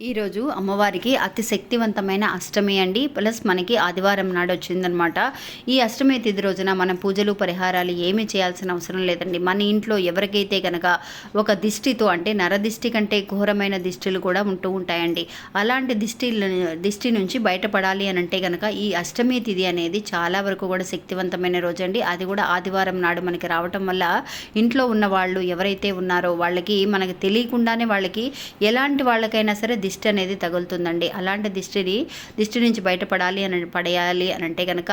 ఈరోజు అమ్మవారికి అతి శక్తివంతమైన అష్టమి అండి. ప్లస్ మనకి ఆదివారం నాడు వచ్చిందనమాట ఈ అష్టమి తిథి రోజున మనం పూజలు పరిహారాలు ఏమి చేయాల్సిన అవసరం లేదండి. మన ఇంట్లో ఎవరికైతే కనుక ఒక దిష్టితో అంటే నరదిష్టి కంటే ఘోరమైన దిష్టిలు కూడా ఉంటూ ఉంటాయండి. అలాంటి దిష్టి దిష్టి నుంచి బయటపడాలి అని అంటే కనుక ఈ అష్టమి తిథి అనేది చాలా వరకు కూడా శక్తివంతమైన రోజు అండి. అది కూడా ఆదివారం నాడు మనకి రావటం వల్ల ఇంట్లో ఉన్న వాళ్ళు ఎవరైతే ఉన్నారో వాళ్ళకి మనకి తెలియకుండానే వాళ్ళకి ఎలాంటి వాళ్ళకైనా సరే దిష్టి అనేది తగులుతుందండి. అలాంటి దిష్టిని దిష్టి నుంచి బయటపడాలి అని పడేయాలి అని అంటే కనుక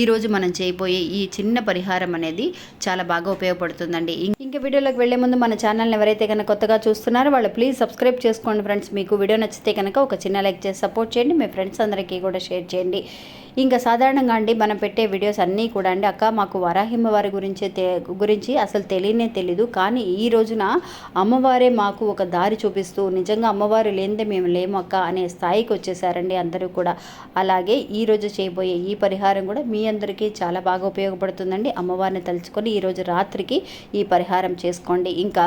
ఈరోజు మనం చేయబోయే ఈ చిన్న పరిహారం అనేది చాలా బాగా ఉపయోగపడుతుందండి. ఇంకా వీడియోలోకి వెళ్ళే ముందు మన ఛానల్ని ఎవరైతే కనుక కొత్తగా చూస్తున్నారో వాళ్ళు ప్లీజ్ సబ్స్క్రైబ్ చేసుకోండి ఫ్రెండ్స్. మీకు వీడియో నచ్చితే కనుక ఒక చిన్న లైక్ చేసి సపోర్ట్ చేయండి. మీ ఫ్రెండ్స్ అందరికీ కూడా షేర్ చేయండి. ఇంకా సాధారణంగా అండి మనం పెట్టే వీడియోస్ అన్నీ కూడా అండి అక్క మాకు వరాహిమ్మ వారి గురించి గురించి అసలు తెలియనే తెలీదు. కానీ ఈ రోజున అమ్మవారే మాకు ఒక దారి చూపిస్తూ నిజంగా అమ్మవారు లేనిదే మేము లేము అక్క అనే స్థాయికి వచ్చేసారండి అందరూ కూడా. అలాగే ఈరోజు చేయబోయే ఈ పరిహారం కూడా మీ అందరికీ చాలా బాగా ఉపయోగపడుతుందండి. అమ్మవారిని తలుచుకొని ఈరోజు రాత్రికి ఈ పరిహారం చేసుకోండి. ఇంకా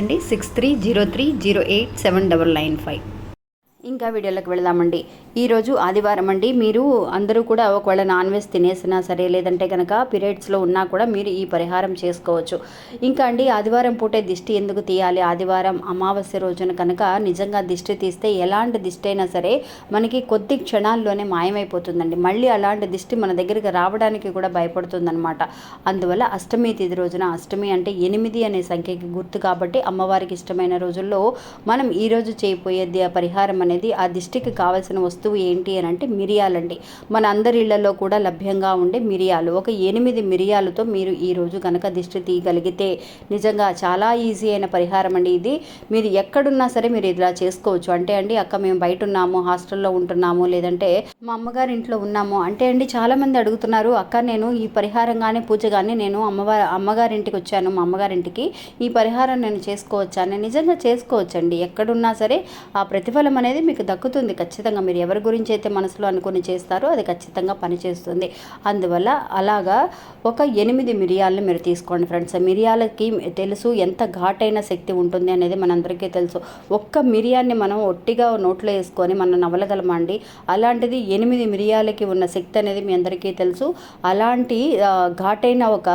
అండి six three zero three zero eight seven double nine five. ఇంకా వీడియోలోకి వెళదామండి. ఈరోజు ఆదివారం అండి. మీరు అందరూ కూడా ఒకవేళ నాన్ వెజ్ తినేసినా సరే లేదంటే కనుక పీరియడ్స్లో ఉన్నా కూడా మీరు ఈ పరిహారం చేసుకోవచ్చు. ఇంకా అండి ఆదివారం పూటే దిష్టి ఎందుకు తీయాలి? ఆదివారం అమావాస్య రోజున కనుక నిజంగా దిష్టి తీస్తే ఎలాంటి దిష్టి అయినా సరే మనకి కొద్ది క్షణాల్లోనే మాయమైపోతుందండి. మళ్ళీ అలాంటి దిష్టి మన దగ్గరికి రావడానికి కూడా భయపడుతుందన్నమాట. అందువల్ల అష్టమి తిది రోజున అష్టమి అంటే ఎనిమిది అనే సంఖ్యకి గుర్తు కాబట్టి అమ్మవారికి ఇష్టమైన రోజుల్లో మనం ఈరోజు చేయబోయే పరిహారం అనేది ఆ దిష్టికి కావాల్సిన వస్తువు ఏంటి అని అంటే మిరియాలండి. మన అందరి ఇళ్ళలో కూడా లభ్యంగా ఉండే మిరియాలు. ఒక ఎనిమిది మిరియాలతో మీరు ఈరోజు కనుక దిష్టి తీయగలిగితే నిజంగా చాలా ఈజీ అయిన పరిహారం అండి ఇది. మీరు ఎక్కడున్నా సరే మీరు ఇలా చేసుకోవచ్చు. అంటే అండి అక్క మేము బయట ఉన్నాము హాస్టల్లో ఉంటున్నాము లేదంటే మా అమ్మగారి ఇంట్లో ఉన్నాము. అంటే అండి చాలామంది అడుగుతున్నారు అక్క నేను ఈ పరిహారంగానే పూజ కానీ నేను అమ్మవారి అమ్మగారింటికి వచ్చాను మా అమ్మగారింటికి ఈ పరిహారం నేను చేసుకోవచ్చా? నేను నిజంగా చేసుకోవచ్చండి. ఎక్కడున్నా సరే ఆ ప్రతిఫలం అనేది మీకు దక్కుతుంది. ఖచ్చితంగా మీరు ఎవరి గురించి అయితే మనసులో అనుకుని చేస్తారో అది ఖచ్చితంగా పనిచేస్తుంది. అందువల్ల అలాగా ఒక ఎనిమిది మిరియాలను మీరు తీసుకోండి ఫ్రెండ్స్. మిరియాలకి తెలుసు ఎంత ఘాటైన శక్తి ఉంటుంది అనేది మనందరికీ తెలుసు. ఒక్క మిరియాన్ని మనం ఒట్టిగా నోట్లో వేసుకొని మనం నవలగలమండి అలాంటిది ఎనిమిది మిరియాలకి ఉన్న శక్తి అనేది మీ అందరికీ తెలుసు. అలాంటి ఘాటైన ఒక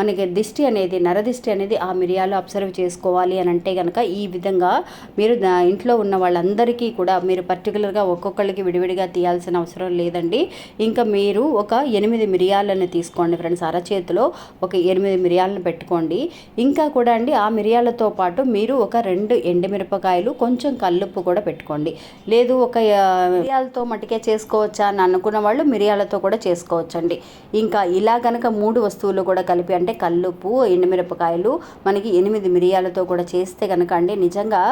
మనకి దిష్టి అనేది నరదిష్టి అనేది ఆ మిరియాలు అబ్జర్వ్ చేసుకోవాలి అని అంటే కనుక ఈ విధంగా మీరు ఇంట్లో ఉన్న వాళ్ళందరికీ కూడా మీరు పర్టికులర్గా ఒక్కొక్కరికి విడివిడిగా తీయాల్సిన అవసరం లేదండి. ఇంకా మీరు ఒక ఎనిమిది మిరియాలను తీసుకోండి ఫ్రెండ్స్ అరచేతిలో ఒక ఎనిమిది మిరియాలను పెట్టుకోండి. ఇంకా కూడా అండి ఆ మిరియాలతో పాటు మీరు ఒక రెండు ఎండుమిరపకాయలు కొంచెం కల్లుప్పు కూడా పెట్టుకోండి. లేదు ఒక మిరియాలతో మటుకే చేసుకోవచ్చా అని అనుకున్న వాళ్ళు మిరియాలతో కూడా చేసుకోవచ్చండి. ఇంకా ఇలా కనుక మూడు వస్తువులు కూడా కలిపి అంటే కల్లుప్పు ఎండుమిరపకాయలు మనకి ఎనిమిది మిరియాలతో కూడా చేస్తే కనుక అండి నిజంగా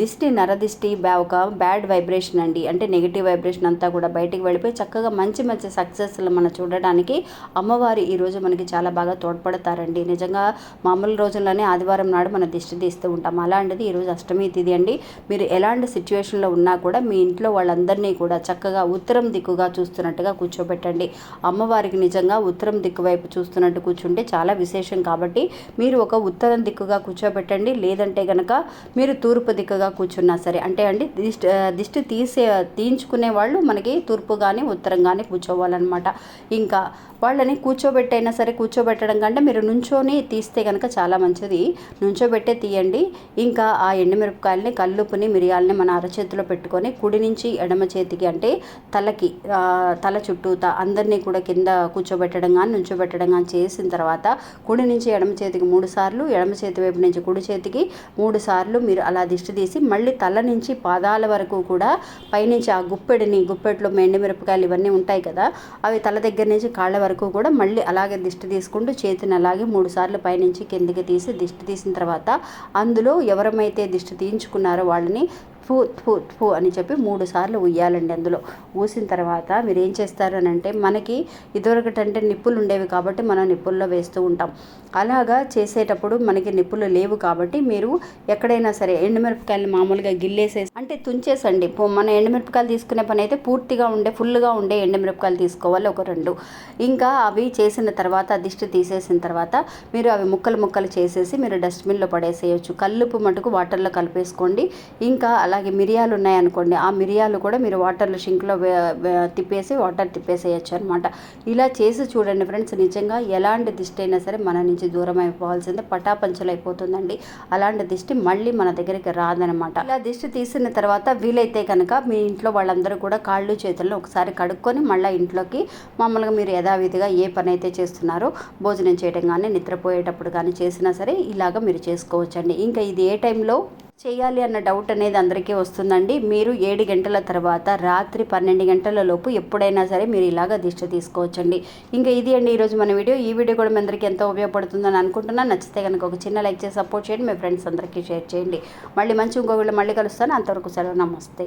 దిష్టి నరదిష్టి ఒక బ్యాడ్ వైబ్రేషన్ అండి. అంటే నెగిటివ్ వైబ్రేషన్ అంతా కూడా బయటికి వెళ్ళిపోయి చక్కగా మంచి మంచి సక్సెస్లు మనం చూడడానికి అమ్మవారు ఈరోజు మనకి చాలా బాగా తోడ్పడతారండి. నిజంగా మామూలు రోజుల్లోనే ఆదివారం నాడు మన దిష్టి తీస్తూ ఉంటాం. అలాంటిది ఈరోజు అష్టమి తిథి అండి. మీరు ఎలాంటి సిచ్యువేషన్లో ఉన్నా కూడా మీ ఇంట్లో వాళ్ళందరినీ కూడా చక్కగా ఉత్తరం దిక్కుగా చూస్తున్నట్టుగా కూర్చోబెట్టండి. అమ్మవారికి నిజంగా ఉత్తరం దిక్కు వైపు చూస్తున్నట్టు కూర్చుంటే చాలా విశేషం కాబట్టి మీరు ఒక ఉత్తరం దిక్కుగా కూర్చోబెట్టండి. లేదంటే కనుక మీరు తూర్పు దిక్కుగా కూర్చున్నా సరే అంటే అండి దిష్టి దిష్టి తీసే తీయించుకునే వాళ్ళు మనకి తూర్పు కానీ ఉత్తరం కానీ కూర్చోవాలన్నమాట. ఇంకా వాళ్ళని కూర్చోబెట్టైనా సరే కూర్చోబెట్టడం కంటే మీరు నుంచోని తీస్తే కనుక చాలా మంచిది. నుంచోబెట్టే తీయండి. ఇంకా ఆ ఎండుమిరపకాయలని కల్లుపుని మిరియాలని మన అరచేతిలో పెట్టుకొని కుడి నుంచి ఎడమ చేతికి అంటే తలకి తల చుట్టూత అందరినీ కూడా కింద కూర్చోబెట్టడం కానీ నుంచోబెట్టడం కానీ చేసిన తర్వాత కుడి నుంచి ఎడమ చేతికి మూడు సార్లు ఎడమ చేతి వైపు నుంచి కుడి చేతికి మూడు సార్లు మీరు అలా దిష్టి తీసి మళ్ళీ తల నుంచి పాదాల వరకు కూడా పైనుంచి ఆ గుప్పెడిని గుప్పెట్లో మిరపకాయలు ఇవన్నీ ఉంటాయి కదా అవి తల దగ్గర నుంచి కాళ్ళ వరకు కూడా మళ్ళీ అలాగే దిష్టి తీసుకుంటూ చేతిని అలాగే మూడు సార్లు పైనుంచి కిందికి తీసి దిష్టి తీసిన తర్వాత అందులో ఎవరమైతే దిష్టి తీయించుకున్నారో వాళ్ళని ఫు ఫు ఫు అని చెప్పి మూడు సార్లు ఉయ్యాలండి అందులో. ఊసిన తర్వాత మీరు ఏం చేస్తారు అని అంటే మనకి ఇదివరకటంటే నిప్పులు ఉండేవి కాబట్టి మనం నిప్పుల్లో వేస్తూ ఉంటాం. అలాగా చేసేటప్పుడు మనకి నిప్పులు లేవు కాబట్టి మీరు ఎక్కడైనా సరే ఎండుమిరపకాయలు మామూలుగా గిల్లేసేసి అంటే తుంచేసండి. పో- మన ఎండుమిరపకాయలు తీసుకునే పని అయితే పూర్తిగా ఉండే ఫుల్గా ఉండే ఎండుమిరపకాయలు తీసుకోవాలి ఒక రెండు. ఇంకా అవి చేసిన తర్వాత దిష్టి తీసేసిన తర్వాత మీరు అవి ముక్కలు ముక్కలు చేసేసి మీరు డస్ట్బిన్లో పడేసేయచ్చు. కల్లుపు మటుకు వాటర్లో కలిపేసుకోండి. ఇంకా అలా అలాగే మిరియాలు ఉన్నాయనుకోండి ఆ మిరియాలు కూడా మీరు వాటర్లో షింక్లో తిప్పేసి వాటర్ తిప్పేసేయచ్చు అనమాట ఇలా చేసి చూడండి ఫ్రెండ్స్ నిజంగా ఎలాంటి దిష్టి అయినా సరే మన నుంచి దూరం అయిపోవాల్సిందే పటాపంచలు అయిపోతుందండి అలాంటి దిష్టి మళ్ళీ మన దగ్గరికి రాదనమాట ఇలా దిష్టి తీసిన తర్వాత వీలైతే కనుక మీ ఇంట్లో వాళ్ళందరూ కూడా కాళ్ళు చేతులను ఒకసారి కడుక్కొని మళ్ళీ ఇంట్లోకి మామూలుగా మీరు యథావిధిగా ఏ పని అయితే చేస్తున్నారో భోజనం చేయడం కానీ నిద్రపోయేటప్పుడు కానీ చేసినా సరే ఇలాగ మీరు చేసుకోవచ్చండి. ఇంకా ఇది ఏ టైంలో? చేయాలి అన్న డౌట్ అనేది అందరికీ వస్తుందండి. మీరు ఏడు గంటల తర్వాత రాత్రి పన్నెండు గంటల లోపు ఎప్పుడైనా సరే మీరు ఇలాగ దిష్టి తీసుకోవచ్చండి. ఇంకా ఇది అండి ఈరోజు మన వీడియో. ఈ వీడియో కూడా మీ అందరికీ ఎంతో ఉపయోగపడుతుందని అనుకుంటున్నాను నచ్చితే కనుక ఒక చిన్న లైక్ చేసి సపోర్ట్ చేయండి. మీ ఫ్రెండ్స్ అందరికీ షేర్ చేయండి. మళ్ళీ మంచి ఇంకో వీళ్ళు మళ్ళీ కలుస్తాను. అంతవరకు సెలవు. నమస్తే.